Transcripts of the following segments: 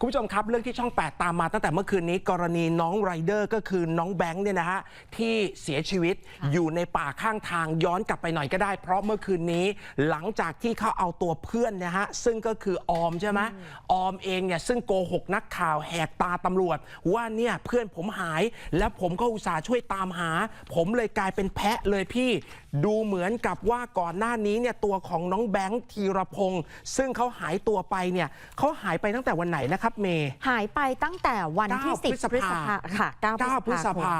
คุณผู้ชมครับเรื่องที่ช่อง 8 ตามมาตั้งแต่เมื่อคืนนี้กรณีน้องไรเดอร์ก็คือน้องแบงค์เนี่ยนะฮะที่เสียชีวิตอยู่ในป่าข้างทางย้อนกลับไปหน่อยก็ได้ เพราะเมื่อคืนนี้หลังจากที่เขาเอาตัวเพื่อนเนะฮะซึ่งก็คือออมใช่ไหมออมเองเนี่ยซึ่งโกหกนักข่าวแหกตาตำรวจ ว่าเนี่ยเพื่อนผมหาย แล้วผมก็อุตส่าห์ช่วยตามหา ผมเลยกลายเป็นแพะเลยพี่ดูเหมือนกับว่าก่อนหน้านี้เนี่ยตัวของน้องแบงค์ธีรพงศ์ซึ่งเขาหายตัวไปเนี่ยเขาหายไปตั้งแต่วันไหนนะครับเมย์หายไปตั้งแต่วันที่9 10 พฤษภาค่ะ9 9พฤษภา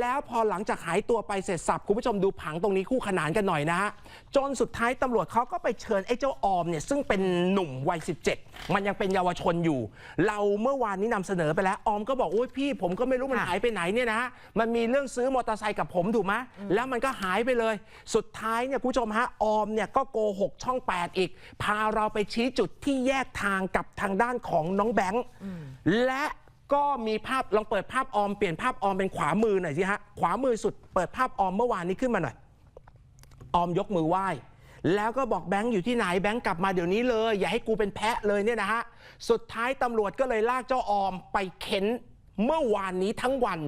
แล้วพอหลังจากหายตัวไปเสร็จสับ คุณผู้ชมดูผังตรงนี้คู่ขนานกันหน่อยนะฮะ จนสุดท้ายตำรวจเขาก็ไปเชิญไอ้เจ้าออมเนี่ยซึ่งเป็นหนุ่มวัย 17 มันยังเป็นเยาวชนอยู่ เราเมื่อวานนี้นำเสนอไปแล้วออมก็บอกโอ้ยพี่ ผมก็ไม่รู้มันหายไปไหนเนี่ยนะฮะมันมีเรื่องซื้อมอเตอร์ไซค์กับผมถูกไหมแล้วมันก็หายไปเลย สุดท้ายเนี่ยคุณผู้ชมฮะออมเนี่ยก็โกหกช่อง 8 อีก พาเราไปชี้จุดที่แยกทางกับทางด้านของน้องแบงค์และก็มีภาพลองเปิดภาพออมเปลี่ยนภาพออมเป็นขวามือหน่อยสิฮะขวามือสุดเปิดภาพออมเมื่อวานนี้ขึ้นมาหน่อย ออมยกมือไหว้ แล้วก็บอกแบงค์อยู่ที่ไหนแบงค์กลับมาเดี๋ยวนี้เลย อย่าให้กูเป็นแพะเลยเนี่ยนะฮะสุดท้ายตำรวจก็เลยลากเจ้าออมไปเค้นเมื่อวานนี้ทั้งวัน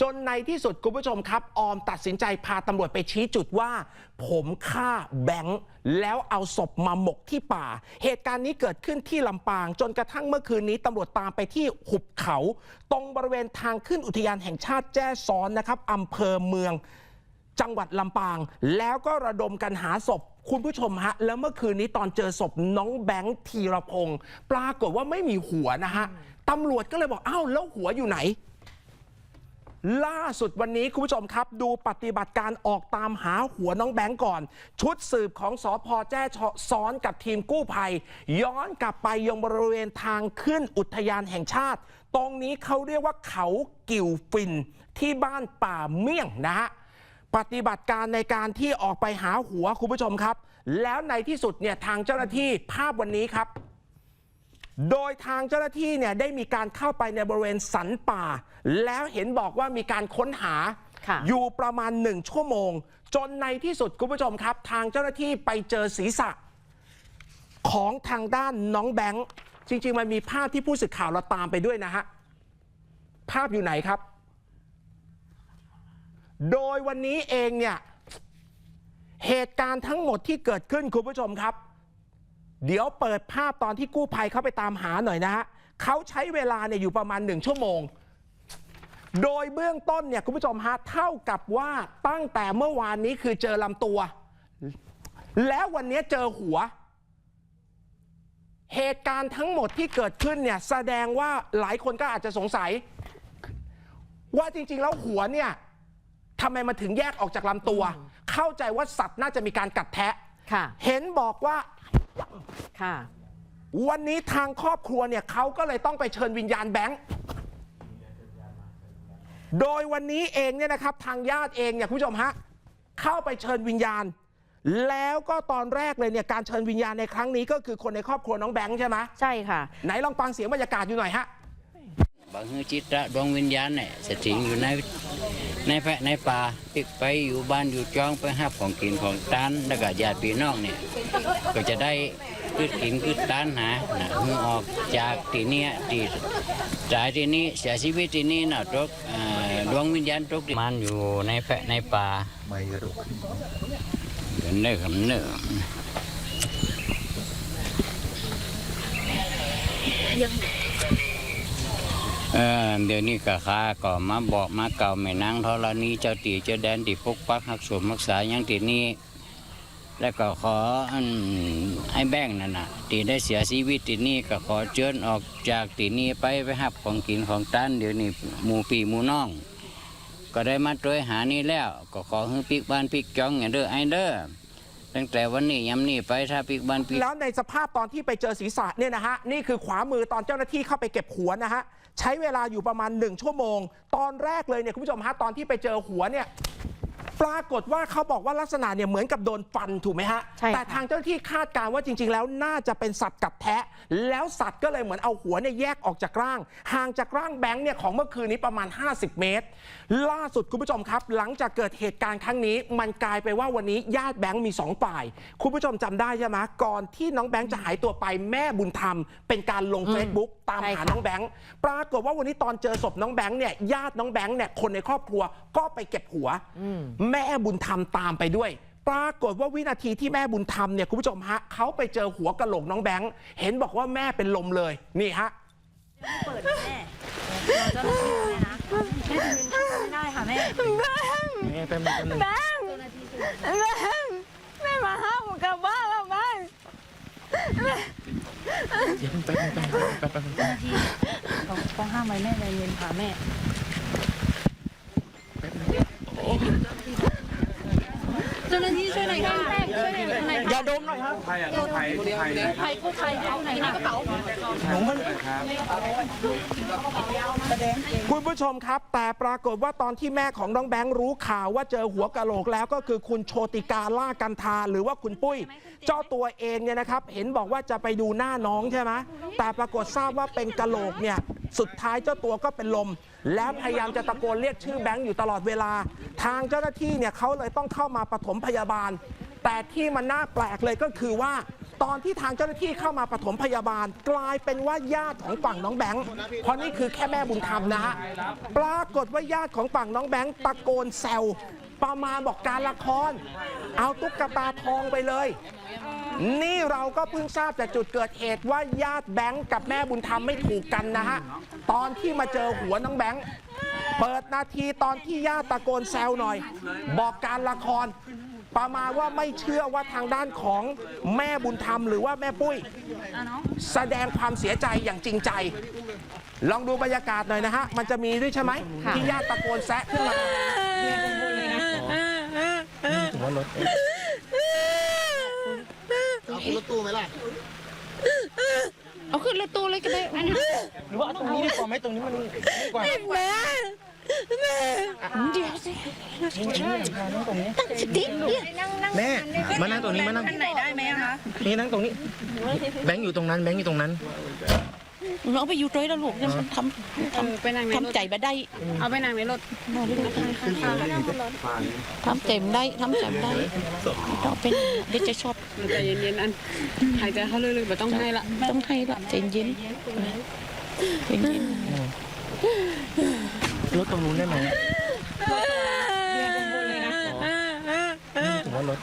จนในที่สุดคุณผู้ชมครับ ออมตัดสินใจพาตำรวจไปชี้จุดว่า ผมฆ่าแบงค์แล้วเอาศพมาหมกที่ป่า เหตุการณ์นี้เกิดขึ้นที่ลำปาง จนกระทั่งเมื่อคืนนี้ตำรวจตามไปที่หุบเขา ตรงบริเวณทางขึ้นอุทยานแห่งชาติแจ้ซ้อนนะครับอำเภอเมือง จังหวัดลำปาง แล้วก็ระดมกันหาศพคุณผู้ชมฮะ แล้วเมื่อคืนนี้ตอนเจอศพน้องแบงค์ธีรพงศ์ปรากฏว่าไม่มีหัวนะฮะตำรวจก็เลยบอกอ้าวแล้วหัวอยู่ไหน ล่าสุดวันนี้คุณผู้ชมครับ ดูปฏิบัติการออกตามหาหัวน้องแบงค์ก่อน ชุดสืบของสอพแจ้ซ้อนกับทีมกู้ภัย ย้อนกลับไปยังบริเวณทางขึ้นอุทยานแห่งชาติ ตรงนี้เขาเรียกว่าเขากิ่วฟินที่บ้านป่าเมี่ยงนะฮะ ปฏิบัติการในการที่ออกไปหาหัวคุณผู้ชมครับ แล้วในที่สุดเนี่ยทางเจ้าหน้าที่ภาพวันนี้ครับ โดยทางเจ้าหน้าที่เนี่ยได้มีการเข้าไปในบริเวณสันป่า แล้วเห็นบอกว่ามีการค้นหาค่ะอยู่ประมาณหนึ่งชั่วโมง จนในที่สุดคุณผู้ชมครับ ทางเจ้าหน้าที่ไปเจอศีรษะ ของทางด้านน้องแบงค์จริง ๆ มันมีภาพที่ผู้สื่อข่าวเราตามไปด้วยนะฮะภาพอยู่ไหนครับ โดยวันนี้เองเนี่ย เหตุการณ์ทั้งหมดที่เกิดขึ้นคุณผู้ชมครับ เดี๋ยวเปิดภาพตอนที่กู้ภัยเข้าไปตามหาหน่อยนะฮะเขาใช้เวลาเนี่ยอยู่ประมาณหนึ่งชั่วโมง โดยเบื้องต้นเนี่ยคุณผู้ชมฮะเท่ากับว่าตั้งแต่เมื่อวานนี้คือเจอลำตัว แล้ววันนี้เจอหัว เหตุการณ์ทั้งหมดที่เกิดขึ้นเนี่ยแสดงว่าหลายคนก็อาจจะสงสัย ว่าจริง ๆ แล้วหัวเนี่ย ทำไมมันถึงแยกออกจากลำตัว เข้าใจว่าสัตว์น่าจะมีการกัดแทะ ค่ะ เห็นบอกว่า ค่ะ วันนี้ทางครอบครัวเนี่ยเขาก็เลยต้องไปเชิญวิญญาณแบงค์ โดยวันนี้เองเนี่ยนะครับทางญาติเองเนี่ยคุณผู้ชมฮะเข้าไปเชิญวิญญาณ แล้วก็ตอนแรกเลยเนี่ยการเชิญวิญญาณในครั้งนี้ก็คือคนในครอบครัวน้องแบงค์ใช่ไหมใช่ค่ะ ไหนลองฟังเสียงบรรยากาศอยู่หน่อยฮะบางทีจิตระดวงวิญญาณเนี่ยสถิงอยู่ใน ในแพะในป่าปิกไปอยู่บ้านอยู่จ้องไปหาของกินของตานแล้วก็ญาติพี่น้องเนี่ยก็จะได้คืดกินคืดตานหานะหึงออกจากที่นี้ที่จายที่นี้เสียชีวิตที่นี้นะตกดวงวิญญาณตกที่มันอยู่ในแพะในป่าไม่รู้เนื้อคำเนื้อ เออเดี๋ยวนี้ก็ข้าก็มาบอกมาเก่าแม่นางธรณีเจ้าตีเจ้าแดนที่ปกปักรักษารักษาอย่างที่นี้ แล้วก็ขออันไอ้แบ่งนั่นน่ะที่ได้เสียชีวิตที่นี่ก็ขอเชิญออกจากที่นี่ไปไปหับของกินของต้านเดี๋ยวนี้หมูปีหมูน้อง ก็ได้มาตรวยหานี่แล้ว ก็ขอให้ปิกบ้านปิกจ้องอย่างเด้อไอเด้อตั้งแต่วันนี้ย้ำนี่ไปถ้าปิกบ้านปิกแล้วในสภาพตอนที่ไปเจอศีรษะเนี่ยนะฮะนี่คือขวามือตอนเจ้าหน้าที่เข้าไปเก็บหัวนะฮะ ใช้เวลาอยู่ประมาณหนึ่งชั่วโมง ตอนแรกเลยเนี่ยคุณผู้ชมฮะตอนที่ไปเจอหัวเนี่ย ปรากฏว่าเขาบอกว่าลักษณะเนี่ยเหมือนกับโดนฟันถูกไหมฮะ ใช่ค่ะ แต่ทางเจ้าหน้าที่คาดการณ์ว่าจริง ๆ แล้วน่าจะเป็นสัตว์กัดแทะ แล้วสัตว์ก็เลยเหมือนเอาหัวเนี่ยแยกออกจากร่าง ห่างจากร่างแบงค์เนี่ยของเมื่อคืนนี้ประมาณ 50 เมตร ล่าสุดคุณผู้ชมครับ หลังจากเกิดเหตุการณ์ครั้งนี้ มันกลายไปว่าวันนี้ญาติแบงค์มีสองฝ่าย คุณผู้ชมจำได้ใช่ไหมก่อนที่น้องแบงค์จะหายตัวไปแม่บุญธรรม เป็นการลง Facebook ตามใช่หาค่ะ น้องแบงค์ปรากฏว่าวันนี้ตอนเจอศพน้องแบงค์เนี่ยญาติน้องแบงค์เนี่ยคนในครอบครัวก็ไปเก็บหัวแม่บุญธรรมตามไปด้วย ปรากฏว่าวินาทีที่แม่บุญธรรมเนี่ยคุณผู้ชมฮะเขาไปเจอหัวกะโหลกน้องแบงค์เห็นบอกว่าแม่เป็นลมเลยนี่ฮะเปิดแม่เราจะรับแม่นะแม่จะเป็นช่วยไม่ได้ค่ะแม่แม่แป๊บนึงแป๊บนึงแบงค์แบงค์แม่มาห้ามผมกลับบ้านแล้วแบงค์เดี๋ยวแป๊บนึงแป๊บนึงแป๊บนึงแป๊บนึงที่เขาเขาห้ามไว้แม่ใจเย็นค่ะแม่ เจ้าห น้าที่ช่วยหน่อยค่ะช่วยหน่อยหน่อยอย่าดมหน่อยครับใครกู้ภัยเอาไหนในกระเป๋าคุณผู้ชมครับ แต่ปรากฏว่าตอนที่แม่ของน้องแบงค์รู้ข่าวว่าเจอหัวกะโหลกแล้วก็คือคุณโชติกาล่ากันทาหรือว่าคุณปุ้ย เจ้าตัวเองเนี่ยนะครับ เห็นบอกว่าจะไปดูหน้าน้องใช่ไหมแต่ปรากฏทราบว่าเป็นกะโหลกเนี่ยสุดท้ายเจ้าตัวก็เป็นลม แล้วพยายามจะตะโกนเรียกชื่อแบงค์อยู่ตลอดเวลา ทางเจ้าหน้าที่เนี่ยเขาเลยต้องเข้ามาปฐมพยาบาล แต่ที่มันน่าแปลกเลยก็คือว่า ตอนที่ทางเจ้าหน้าที่เข้ามาปฐมพยาบาล กลายเป็นว่าญาติของฝั่งน้องแบงค์เพราะนี่คือแค่แม่บุญธรรมนะฮะปรากฏว่าญาติของฝั่งน้องแบงค์ตะโกนแซวประมาณบอกการละคร เอาตุ๊กตาทองไปเลย นี่เราก็เพิ่งทราบจากจุดเกิดเหตุว่าญาติแบงค์กับแม่บุญธรรมไม่ถูกกันนะฮะ ตอนที่มาเจอหัวน้องแบงค์เปิดนาทีตอนที่ญาติตะโกนแซวหน่อย บอกการละคร ประมาณว่าไม่เชื่อว่าทางด้านของแม่บุญธรรมหรือว่าแม่ปุ้ย แสดงความเสียใจอย่างจริงใจ ลองดูบรรยากาศหน่อยนะฮะ มันจะมีด้วยใช่ไหมค่ะที่ญาติตะโกนแซะขึ้นมา ถึงว่ารถเอาขึ้นรถตู้เลยก็ได้หรือว่าเอาตรงนี้ดีกว่าไหมตรงนี้มันดีกว่าแม่แม่เดี๋ยวสินั่งตรงนี้ตั้งสติเนี่ยแม่มานั่งตรงนี้มานั่งไหนได้ไหมคะนี่นั่งตรงนี้ แบงค์อยู่ตรงนั้น แบงค์อยู่ตรงนั้น เราไปอยู่ด้วยแล้วลูกเนี่ยมันทำทไปนั่งในำรถทำใจมาได้เอาไปนั่งในรถทำใจมาได้ทำใจมาได้เราเป็นเด็กจะชอบใจเย็นๆอันหายใจเข้าลึกๆไม่ต้องให้ละต้องให้ละใจเย็นใจเย็นรถตรงนู้นได้ไหมถึงว่ารถ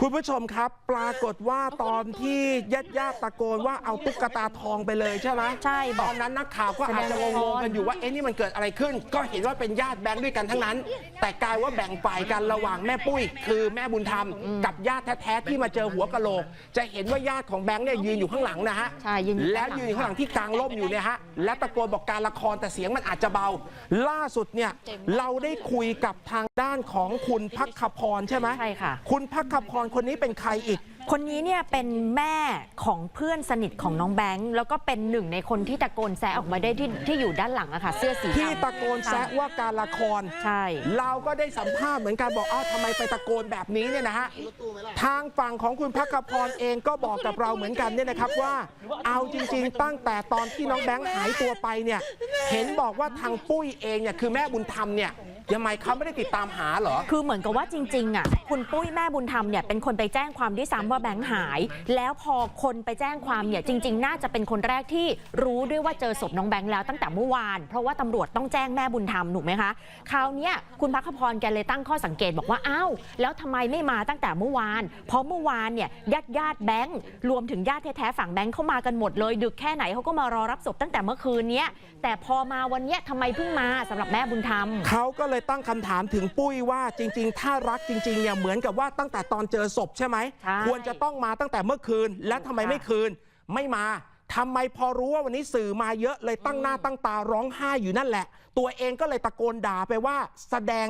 คุณผู้ชมครับ ปรากฏว่าตอนที่ญาติญาติๆตะโกนว่าเอาตุ๊กตาทองไปเลยใช่ไหมใช่ตอนนั้นนักข่าวก็อาจจะงงๆกันอยู่ว่าเอ๊ะนี่มันเกิดอะไรขึ้น ก็เห็นว่าเป็นญาติแบงค์ด้วยกันทั้งนั้น แต่กลายว่าแบ่งฝ่ายกันระหว่างแม่ปุ้ย คือแม่บุญธรรม กับญาติแท้ๆที่มาเจอหัวกะโหลก จะเห็นว่าญาติของแบงค์เนี่ยยืนอยู่ข้างหลังนะฮะใช่ยืนอยู่แล้วข้างหลังยืนอยู่ข้างหลังที่กลางร่มอยู่เนี่ยฮะและตะโกนบอกการละครแต่เสียงมันอาจจะเบา ล่าสุดเนี่ยเราได้คุยกับทางด้านของคุณพักขพรใช่ไหม ใช่ค่ะคุณพักขพรคนนี้เป็นใครอีก คนนี้เนี่ยเป็นแม่ของเพื่อนสนิทของน้องแบงค์แล้วก็เป็นหนึ่งในคนที่ตะโกนแซะออกมาได้ที่ที่อยู่ด้านหลังอะค่ะ เสื้อสีดำที่ตะโกนแซะว่าการละคร ใช่ เราก็ได้สัมภาษณ์เหมือนกันบอกอ้าวทำไมไปตะโกนแบบนี้เนี่ยนะฮะ ทางฝั่งของคุณพักขพรเองก็บอกกับเราเหมือนกันเนี่ยนะครับว่า เอาจริง ๆ ตั้งแต่ตอนที่น้องแบงค์หายตัวไปเนี่ย เห็นบอกว่าทางปุ้ยเองเนี่ยคือแม่บุญธรรมเนี่ย ยังไงเขาไม่ได้ติดตามหาเหรอ คือเหมือนกับว่าจริงๆอะคุณปุ้ยแม่บุญธรรมเนี่ยเป็นคนไปแจ้งความด้วยซ้ำว่าแบงค์หาย แล้วพอคนไปแจ้งความเนี่ยจริง ๆ น่าจะเป็นคนแรกที่รู้ด้วยว่าเจอศพน้องแบงค์แล้วตั้งแต่เมื่อวาน เพราะว่าตำรวจต้องแจ้งแม่บุญธรรมถูกไหมคะคราวเนี้ยคุณพักขพรแกเลยตั้งข้อสังเกตบอกว่าอ้าวแล้วทำไมไม่มาตั้งแต่เมื่อวาน เพราะเมื่อวานเนี่ยญาติญาติๆแบงค์รวมถึงญาติแท้ๆฝั่งแบงค์เข้ามากันหมดเลย ดึกแค่ไหนเขาก็มารอรับศพตั้งแต่เมื่อคืนเนี้ยแต่พอมาวันเนี้ยทำไมเพิ่งมาสำหรับแม่บุญธรรม เขาก็เลยตั้งคำถามถึงปุ้ยว่าจริง ๆ ถ้ารักจริงๆเนี่ยเหมือนกับว่าตั้งแต่ตอนเจอศพใช่ไหมใช่ควรจะต้องมาตั้งแต่เมื่อคืน และทำไมไม่คืน ไม่มาทำไมพอรู้ว่าวันนี้สื่อมาเยอะเลยตั้งหน้าตั้งตาร้องไห้อยู่นั่นแหละ ตัวเองก็เลยตะโกนด่าไปว่าแสดง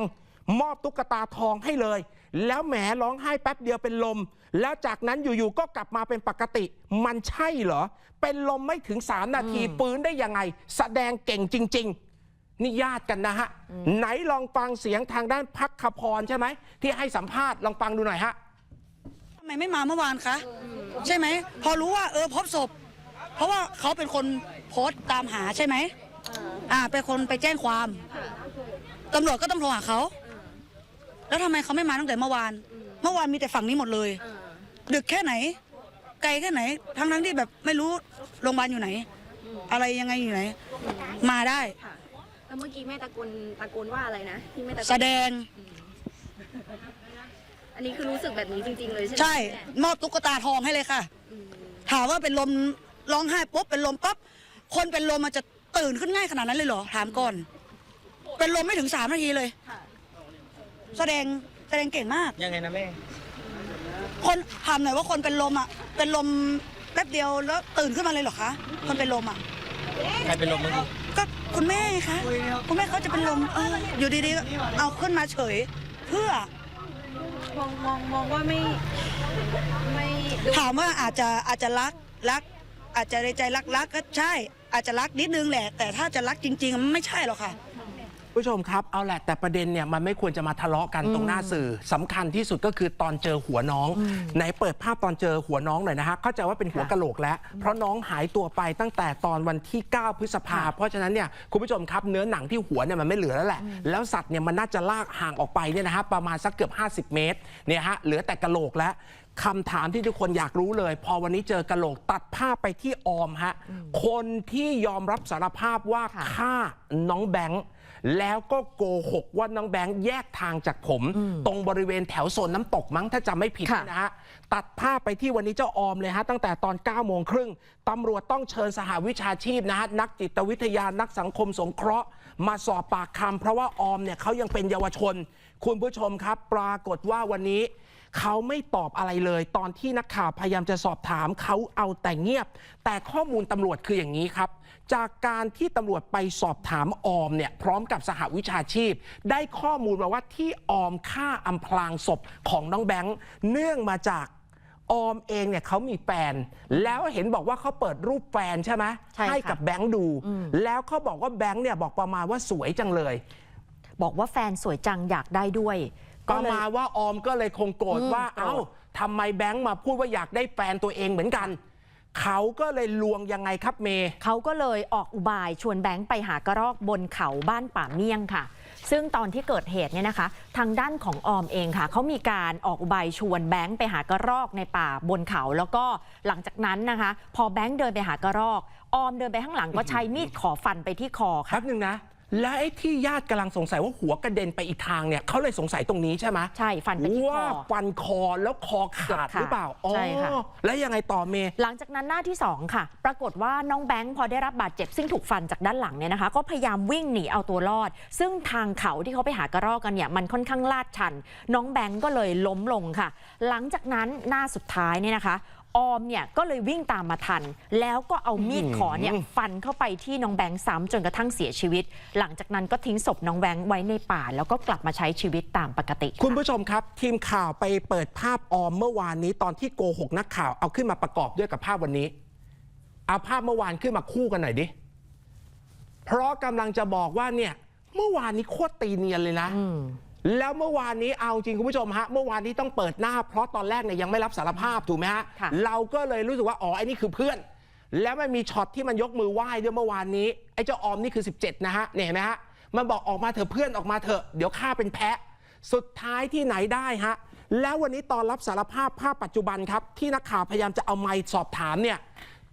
มอบตุ๊กตาทองให้เลย แล้วแหมร้องไห้แป๊บเดียวเป็นลม แล้วจากนั้นอยู่ๆก็กลับมาเป็นปกติ มันใช่เหรอ เป็นลมไม่ถึง 3 นาทีฟื้นได้ยังไง แสดงเก่งจริง ๆ นี่ญาติกันนะฮะ ไหนลองฟังเสียงทางด้านพักขพรใช่ไหม ที่ให้สัมภาษณ์ลองฟังดูหน่อยฮะทำไมไม่มาเมื่อวานคะ ใช่ไหม พอรู้ว่าเออพบศพ เพราะว่าเขาเป็นคนโพสต์ตามหาใช่ไหมอ่าเป็นคนไปแจ้งความตำรวจก็ต้องโทรหาเขาแล้วทำไมเขาไม่มาตั้งแต่เมื่อวาน เมื่อวานมีแต่ฝั่งนี้หมดเลย ดึกแค่ไหน ไกลแค่ไหน ทั้งทั้งๆที่แบบไม่รู้โรงพยาบาลอยู่ไหน อะไรยังไงอยู่ไหน มาได้ แล้วเมื่อกี้แม่ตะโกนตะโกนว่าอะไรนะที่แม่ตะโกแสนดงอันนี้คือรู้สึกแบบนี้จริง ๆ เลยใช่ไหมใช่แม่มอบตุ๊กตาทองให้เลยค่ะถามว่าเป็นลมร้องไห้ปุ๊บเป็นลมปั๊บคนเป็นลมมันจะตื่นขึ้นง่ายขนาดนั้นเลยเหรอถามก่อน เป็นลมไม่ถึงสามนาทีเลยแสดงแสดงเก่งมาก ยังไงนะแม่ คนถามหน่อยว่าคนเป็นลมอะ เป็นลมแป๊บเดียวแล้วตื่นขึ้นมาเลยเหรอคะคนเป็นลมอะ ใครเป็นลมเมื่อ กี้ก็คุณแม่ไงคะคุณแม่เขาจะเป็นลมเอออยู่ดีๆก็เอาขึ้นมาเฉย เพื่อมองมองมองว่าไม่ไม่ดูถามว่าอาจจะอาจจะรักรัก อาจจะในใจรักรักก็ใช่ อาจจะรักนิดนึงแหละ แต่ถ้าจะรักจริง ๆ มันไม่ใช่หรอกค่ะ ผู้ชมครับเอาแหละแต่ประเด็นเนี่ยมันไม่ควรจะมาทะเลาะกันตรงหน้าสื่อสำคัญที่สุดก็คือตอนเจอหัวน้อง ไหนเปิดภาพตอนเจอหัวน้องหน่อยนะฮะเข้าใจว่าเป็นหัวกะโหลกแล้ว เพราะน้องหายตัวไปตั้งแต่ตอนวันที่ 9 พฤษภาเพราะฉะนั้นเนี่ยคุณผู้ชมครับเนื้อหนังที่หัวเนี่ยมันไม่เหลือแล้วแหละ แล้วสัตว์เนี่ยมันน่าจะลากห่างออกไปเนี่ยนะฮะประมาณสักเกือบ 50 เมตรเนี่ยฮะเหลือแต่กะโหลกแล้วคำถามที่ทุกคนอยากรู้เลย พอวันนี้เจอกะโหลกตัดภาพไปที่ออมฮะคนที่ยอมรับสารภาพว่าฆ่าน้องแบงค์ แล้วก็โกหกว่าน้องแบงค์แยกทางจากผม ตรงบริเวณแถวโซนน้ำตกมั้งถ้าจำไม่ผิดค่ะ นะฮะตัดภาพไปที่วันนี้เจ้าออมเลยฮะตั้งแต่ตอน9โมงครึ่งตำรวจต้องเชิญสหวิชาชีพนะฮะนักจิตวิทยานักสังคมสงเคราะห์ มาสอบปากคำเพราะว่าออมเนี่ยเขายังเป็นเยาวชน คุณผู้ชมครับ ปรากฏว่าวันนี้ เขาไม่ตอบอะไรเลย ตอนที่นักข่าวพยายามจะสอบถามเขาเอาแต่เงียบ แต่ข้อมูลตำรวจคืออย่างนี้ครับ จากการที่ตำรวจไปสอบถามออมเนี่ยพร้อมกับสหวิชาชีพ ได้ข้อมูลมาว่าที่ออมฆ่าอำพรางศพของน้องแบงค์เนื่องมาจากออมเองเนี่ยเขามีแฟน แล้วเห็นบอกว่าเขาเปิดรูปแฟนใช่ไหมใช่ค่ะกับแบงค์ดู แล้วเขาบอกว่าแบงค์เนี่ยบอกประมาณว่าสวยจังเลย บอกว่าแฟนสวยจังอยากได้ด้วย ปก็ระเลย มาณว่าออมก็เลยคงโกรธอืมว่า โกรธ เอ้าทำไมแบงค์มาพูดว่าอยากได้แฟนตัวเองเหมือนกัน เขาก็เลยลวงยังไงครับเมย์เขาก็เลยออกอุบายชวนแบงค์ไปหากระรอกบนเขาบ้านป่าเมี่ยงค่ะ ซึ่งตอนที่เกิดเหตุเนี่ยนะคะ ทางด้านของออมเองค่ะเขามีการออกอุบายชวนแบงค์ไปหากระรอกในป่าบนเขา แล้วก็หลังจากนั้นนะคะ พอแบงค์เดินไปหากระรอกออมเดินไปข้างหลังก็ใช้มีดขอฟันไปที่คอคค่ะรับหนึ่งนะ และไอ้ที่ญาติกำลังสงสัยว่าหัวกระเด็นไปอีกทางเนี่ยเขาเลยสงสัยตรงนี้ใช่ไหมใช่ฟันไปที่คอว่าฟันคอแล้วคอขาดเกือบขาดหรือเปล่าอ๋อใช่ค่ะ แล้วยังไงต่อเมย์ หลังจากนั้นหน้าที่ 2 ค่ะ ปรากฏว่าน้องแบงค์พอได้รับบาดเจ็บซึ่งถูกฟันจากด้านหลังเนี่ยนะคะ ก็พยายามวิ่งหนีเอาตัวรอด ซึ่งทางเขาที่เขาไปหากระรอกกันเนี่ยมันค่อนข้างลาดชัน น้องแบงค์ก็เลยล้มลงค่ะ หลังจากนั้นหน้าสุดท้ายเนี่ยนะคะ ออมเนี่ยก็เลยวิ่งตามมาทัน แล้วก็เอามีดขอเนี่ยฟันเข้าไปที่น้องแบงค์ซ้ำจนกระทั่งเสียชีวิต หลังจากนั้นก็ทิ้งศพน้องแบงค์ไว้ในป่า แล้วก็กลับมาใช้ชีวิตตามปกติ คุณผู้ชมครับ ทีมข่าวไปเปิดภาพออมเมื่อวานนี้ตอนที่โกหกนักข่าวเอาขึ้นมาประกอบด้วยกับภาพวันนี้ เอาภาพเมื่อวานขึ้นมาคู่กันหน่อยดิเพราะกำลังจะบอกว่าเนี่ย เมื่อวานนี้โคตรตีเนียนเลยนะ แล้วเมื่อวานนี้เอาจริงคุณผู้ชมฮะเมื่อวานนี้ต้องเปิดหน้า เพราะตอนแรกเนี่ยยังไม่รับสารภาพถูกไหมฮะค่ะ เราก็เลยรู้สึกว่าอ๋อไอ้นี่คือเพื่อน แล้วมันมีช็อตที่มันยกมือไหว้ด้วยเมื่อวานนี้ไอ้เจ้าออมนี่คือ 17 นะฮะเนี่ยเห็นไหมฮะมันบอกออกมาเถอะเพื่อนออกมาเถอะเดี๋ยวข้าเป็นแพะ สุดท้ายที่ไหนได้ฮะแล้ววันนี้ตอนรับสารภาพภาพปัจจุบันครับ ที่นักข่าวพยายามจะเอาไมค์สอบถามเนี่ย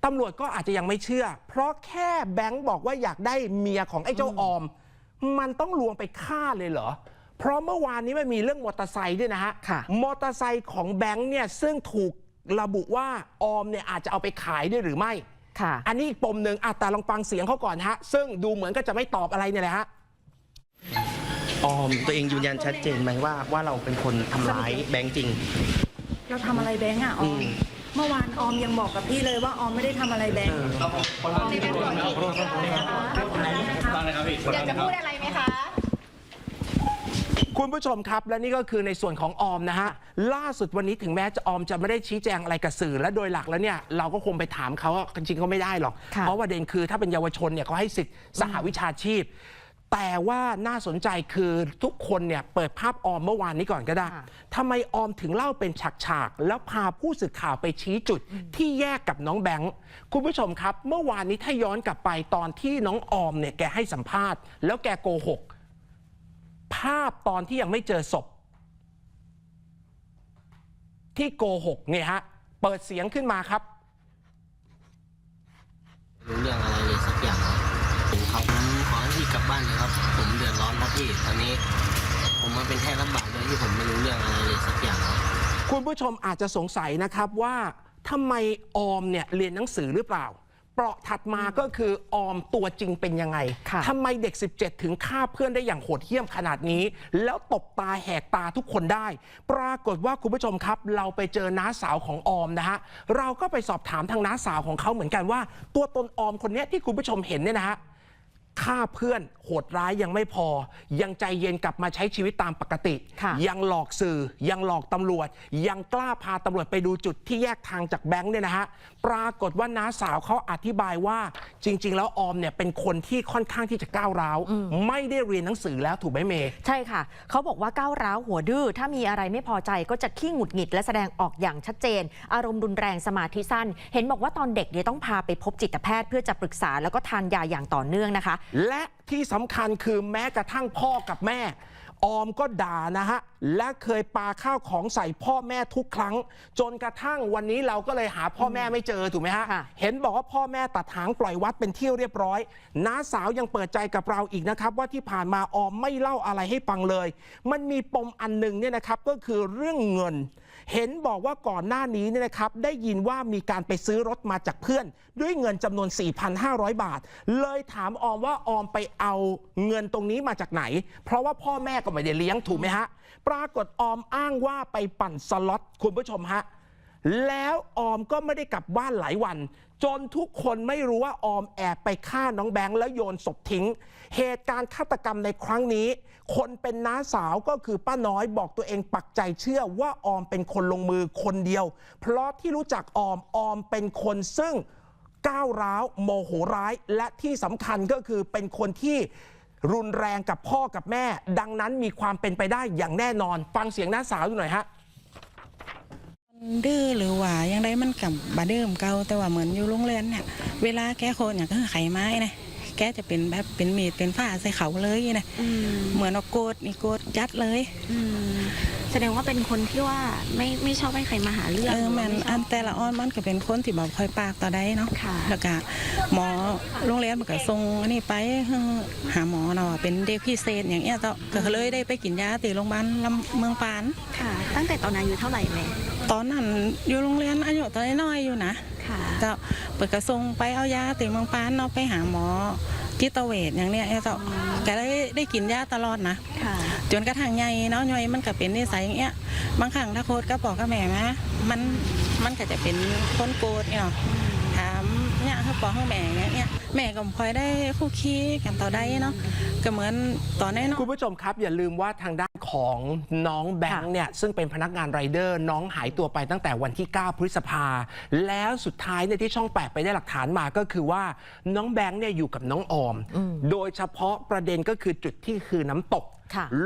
ตำรวจก็อาจจะยังไม่เชื่อ เพราะแค่แบงค์บอกว่าอยากได้เมียของไอ้เจ้าออม มันต้องลวงไปฆ่าเลยเหรอ เพราะเมื่อวานนี้มันมีเรื่องมอเตอร์ไซค์ด้วยนะฮะ ค่ะ มอเตอร์ไซค์ของแบงค์เนี่ยซึ่งถูกระบุว่าออมเนี่ยอาจจะเอาไปขายด้วยหรือไม่ ค่ะ อันนี้อีกปมหนึ่งอะแต่ลองฟังเสียงเขาก่อนฮะ ซึ่งดูเหมือนก็จะไม่ตอบอะไรเนี่ยแหละฮะ ออมตัวเองยืนยันชัดเจนไหมว่าว่าเราเป็นคนทำร้ายแบงค์จริง เราทำอะไรแบงค์อะออมเมื่อวานออมยังบอกกับพี่เลยว่าออมไม่ได้ทำอะไรแบงค์คุ ณผู้ชมครับ และนี่ก็คือในส่วนของออมนะฮะ ล่าสุดวันนี้ถึงแม้จะออมจะไม่ได้ชี้แจงอะไรกับสื่อและโดยหลักแล้วเนี่ยเราก็คงไปถามเขาอะจริงๆก็ไม่ได้หรอกค่ะเพราะประเด็นคือถ้าเป็นเยาวชนเนี่ยเขาให้สิทธิ์สหวิชาชีพ แต่ว่าน่าสนใจคือทุกคนเนี่ยเปิดภาพออมเมื่อวานนี้ก่อนก็ได้ค่ะทำไมออมถึงเล่าเป็นฉากๆแล้วพาผู้สื่อข่าวไปชี้จุดที่แยกกับน้องแบงค์คุณผู้ชมครับ เมื่อวานนี้ถ้าย้อนกลับไปตอนที่น้องออมเนี่ยแกให้สัมภาษณ์ แล้วแกโกหก ภาพตอนที่ยังไม่เจอศพ ที่โกหกเนี่ยฮะ เปิดเสียงขึ้นมาครับ รู้เรื่องอะไรเลยสักอย่างผมเขาผมขอให้พี่กลับบ้านเลยครับ ผมเดือดร้อนครับพี่ตอนนี้ ผมมาเป็นแค่ลำบากโดยที่ผมไม่รู้เรื่องอะไรเลยสักอย่างครับคุณผู้ชมอาจจะสงสัยนะครับว่าทำไมออมเนี่ยเรียนหนังสือหรือเปล่า เปราะถัดมาก็คือออมตัวจริงเป็นยังไงค่ะทำไมเด็ก 17 ถึงฆ่าเพื่อนได้อย่างโหดเหี้ยมขนาดนี้ แล้วตบตาแหกตาทุกคนได้ ปรากฏว่าคุณผู้ชมครับ เราไปเจอน้าสาวของออมนะฮะ เราก็ไปสอบถามทางน้าสาวของเขาเหมือนกันว่า ตัวตนออมคนเนี้ยที่คุณผู้ชมเห็นเนี่ยนะฮะ ฆ่าเพื่อนโหดร้ายยังไม่พอ ยังใจเย็นกลับมาใช้ชีวิตตามปกติค่ะยังหลอกสื่อ ยังหลอกตำรวจ ยังกล้าพาตำรวจไปดูจุดที่แยกทางจากแบงค์เนี่ยนะฮะปรากฏว่าน้าสาวเขาอธิบายว่าจริง ๆ แล้วออมเนี่ยเป็นคนที่ค่อนข้างที่จะก้าวร้าว ไม่ได้เรียนหนังสือแล้วถูกไหมเมย์ใช่ค่ะ เขาบอกว่าก้าวร้าวหัวดื้อถ้ามีอะไรไม่พอใจก็จะขี้หงุดหงิดและแสดงออกอย่างชัดเจน อารมณ์รุนแรงสมาธิสั้น เห็นบอกว่าตอนเด็กเนี่ยต้องพาไปพบจิตแพทย์เพื่อจะปรึกษาแล้วก็ทานยาอย่างต่อเนื่องนะคะและที่สำคัญคือแม้กระทั่งพ่อกับแม่ ออมก็ด่านะฮะ และเคยปาข้าวของใส่พ่อแม่ทุกครั้ง จนกระทั่งวันนี้เราก็เลยหาพ่อแม่ไม่เจอถูกไหมฮะ ค่ะ เห็นบอกว่าพ่อแม่ตัดหางปล่อยวัดเป็นที่เรียบร้อย น้าสาวยังเปิดใจกับเราอีกนะครับ ว่าที่ผ่านมาออมไม่เล่าอะไรให้ฟังเลย มันมีปมอันหนึ่งเนี่ยนะครับก็คือเรื่องเงิน เห็นบอกว่าก่อนหน้านี้เนี่ยนะครับได้ยินว่ามีการไปซื้อรถมาจากเพื่อน ด้วยเงินจำนวน 4,500 บาท เลยถามออมว่าออมไปเอาเงินตรงนี้มาจากไหน เพราะว่าพ่อแม่ก็ไม่ได้เลี้ยงถูกไหมฮะ ปรากฏออมอ้างว่าไปปั่นสล็อตคุณผู้ชมฮะแล้วออมก็ไม่ได้กลับบ้านหลายวัน จนทุกคนไม่รู้ว่าออมแอบไปฆ่าน้องแบงค์แล้วโยนศพทิ้ง เหตุการณ์ฆาตกรรมในครั้งนี้ คนเป็นน้าสาวก็คือป้าน้อยบอกตัวเองปักใจเชื่อว่าออมเป็นคนลงมือคนเดียว เพราะที่รู้จักออมออมเป็นคนซึ่งก้าวร้าวโมโหร้าย และที่สำคัญก็คือเป็นคนที่รุนแรงกับพ่อกับแม่ ดังนั้นมีความเป็นไปได้อย่างแน่นอน ฟังเสียงน้าสาวดูหน่อยฮะดื้อหรือว่ายังไงมันกับบาเดิมเก่าแต่ว่าเหมือนอยู่โรงเรียนเนี่ยเวลาแกโคนเนี่ยก็ไขไม้นะ แกจะเป็นแบบเป็นมีดเป็นผ้าใส่เขาเลยนะเหมือนเอาโกดนี่โกดยัดเลยแส ดงว่าเป็นคนที่ว่าไม่ไม่ชอบให้ใครมาหาเรื่องเออมันไชบ อันแต่ละอ้อนมันก็เป็นคนที่แบบคอยปากต่อได้เนาะค่ะ แล้วก็หมอโรงเรียนมันก็ส่งอันนี้ไปหาหมอเนาะเป็นเด็กพิเศษอย่างเงี้ยต่อก็เลยได้ไปกินยาตีโรงพยาบาลลำเมืองปาน ค่ะ ตั้งแต่ตอนนั้นอายุเท่าไหร่แม่ตอนนั้นอยู่โรงเรียนอายุตอนน้อยๆอยู่นะค่ะ เจ้าเปิดกระทรงไปเอายาติเมืองปานเนาะไปหาหมอ จิตเวชอย่างเนี้ยเจ้าแกได้ได้กินยาตลอดนะค่ะจนกระทั่งใหญ่เนาะย่อยมันก็เป็นนิสัยอย่างเงี้ยบางครั้งถ้าโคตรก็บอกกับแม่มามันมันก็จะเป็นคนโกรธเนาะถามเนี่ยเขาบอกให้แม่อย่างเงี้ย แม่ก็บ่ค่อยได้คู่คีกันต่อได้เนาะก็เหมือนตอนน้อยๆคุณผู้ชมครับ อย่าลืมว่าทางด้านของน้องแบงค์เนี่ยซึ่งเป็นพนักงานไรเดอร์ น้องหายตัวไปตั้งแต่วันที่ 9 พฤษภา แล้วสุดท้ายเนี่ยที่ช่อง 8 ไปได้หลักฐานมาก็คือว่าน้องแบงค์เนี่ยอยู่กับน้องออม โดยเฉพาะประเด็นก็คือจุดที่คือน้ำตกค่ะ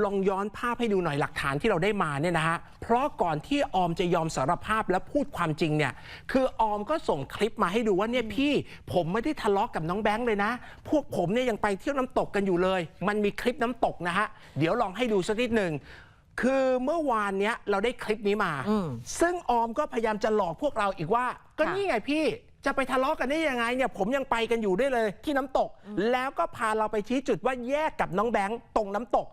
ลองย้อนภาพให้ดูหน่อยหลักฐานที่เราได้มาเนี่ยนะฮะเพราะก่อนที่ออมจะยอมสารภาพและพูดความจริงเนี่ยคือออมก็ส่งคลิปมาให้ดูว่าเนี่ยพี่ผมไม่ได้ทะเลาะกับน้องแบงค์เลยนะ พวกผมเนี่ยยังไปเที่ยวน้ำตกกันอยู่เลย มันมีคลิปน้ำตกนะฮะเดี๋ยวลองให้ดูสักนิดหนึ่งคือเมื่อวานเนี้ยเราได้คลิปนี้มาอืมซึ่งออมก็พยายามจะหลอกพวกเราอีกว่า ก็ค่ะนี่ไงพี่ จะไปทะเลาะกันได้ยังไงเนี่ยผมยังไปกันอยู่ได้เลยที่น้ำตก แล้วก็พาเราไปชี้จุดว่าแยกกับน้องแบงค์ตรงน้ำตก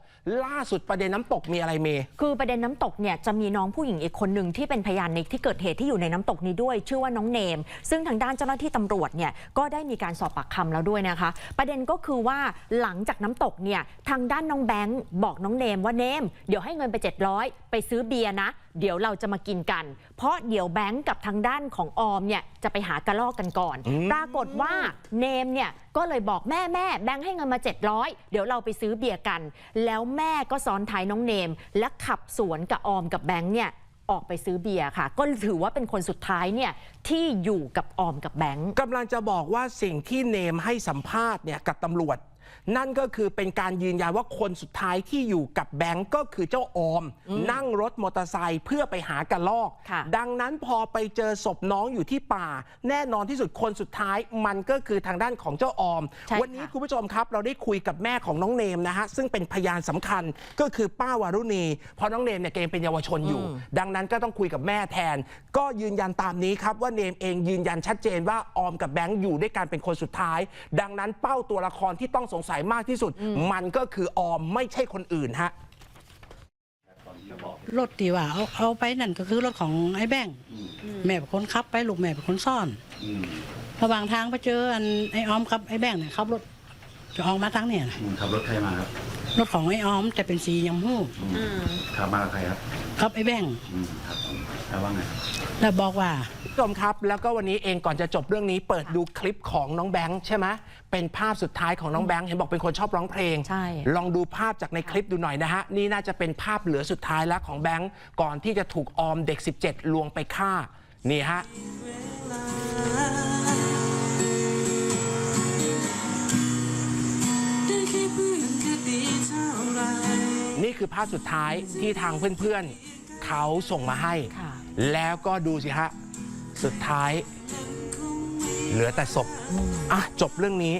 ล่าสุดประเด็นน้ำตกมีอะไรเมย์ คือประเด็นน้ำตกเนี่ยจะมีน้องผู้หญิงอีกคนหนึ่งที่เป็นพยานในที่เกิดเหตุที่อยู่ในน้ำตกนี้ด้วย ชื่อว่าน้องเนม ซึ่งทางด้านเจ้าหน้าที่ตำรวจเนี่ยก็ได้มีการสอบปากคำแล้วด้วยนะคะ ประเด็นก็คือว่าหลังจากน้ำตกเนี่ยทางด้านน้องแบงค์บอกน้องเนมว่าเนมเดี๋ยวให้เงินไป 700 ไปซื้อเบียร์นะ เดี๋ยวเราจะมากินกัน เพราะเดี๋ยวแบงค์กับทางด้านของออมเนี่ยจะไปหากระลอกกันก่อน ปรากฏว่าเนมเนี่ยก็เลยบอกแม่แม่แบงค์ให้เงินมา 700 เดี๋ยวเราไปซื้อเบียร์กัน แล้วแม่ก็ซ้อนท้ายน้องเนม และขับสวนกับออมกับแบงค์เนี่ยออกไปซื้อเบียร์ค่ะ ก็ถือว่าเป็นคนสุดท้ายเนี่ยที่อยู่กับออมกับแบงค์กำลังจะบอกว่าสิ่งที่เนมให้สัมภาษณ์เนี่ยกับตำรวจ นั่นก็คือเป็นการยืนยันว่าคนสุดท้ายที่อยู่กับแบงก์ก็คือเจ้าออม นั่งรถมอเตอร์ไซค์เพื่อไปหากระลอกค่ะดังนั้นพอไปเจอศพน้องอยู่ที่ป่า แน่นอนที่สุดคนสุดท้ายมันก็คือทางด้านของเจ้าออมใช่วันี้ค่ะคุณผู้ชมครับ เราได้คุยกับแม่ของน้องเนมนะฮะซึ่งเป็นพยานสำคัญก็คือป้าวารุณีเพราะน้องเนมเนี่ยเกมเป็นเยาวชนอยู่ ดังนั้นก็ต้องคุยกับแม่แทน ก็ยืนยันตามนี้ครับว่าเนมเองยืนยันชัดเจนว่าออมกับแบงค์อยู่ด้วยกันเป็นคนสุดท้าย ดังนั้นเป้าตัวละครที่ต้องสงสัยมากที่สุด มันก็คือออมไม่ใช่คนอื่นฮะรถที่ว่าเอาเอาไปนั่นก็คือรถของไอ้แบงค์แม่เป็นคนขับไปลูกแม่เป็นคนซ่อนระหว่างทางไปเจออันไอ้ออมครับไอ้แบงค์เนี่ยขับรถ จะออกมาทางเนี่ยนะขับรถใครมาครับรถของไอ้ออมแต่เป็นสียำหู้ขับมากับใครครับครับไอ้แบงค์อืมครับแล้วว่าไง แล้วบอกว่า คุณผู้ชมครับ แล้วก็วันนี้เองก่อนจะจบเรื่องนี้เปิดดูคลิปของน้องแบงค์ใช่ไหมเป็นภาพสุดท้ายของน้องแบงค์เห็นบอกเป็นคนชอบร้องเพลง ใช่ ลองดูภาพจากในคลิปดูหน่อยนะฮะ นี่น่าจะเป็นภาพเหลือสุดท้ายแล้วของแบงค์ก่อนที่จะถูกออมเด็ก 17 ลวงไปฆ่า นี่ฮะ นี่คือภาพสุดท้ายที่ทางเพื่อนๆเขาส่งมาให้ ค่ะ แล้วก็ดูสิฮะ สุดท้าย เหลือแต่ศพอะจบเรื่องนี้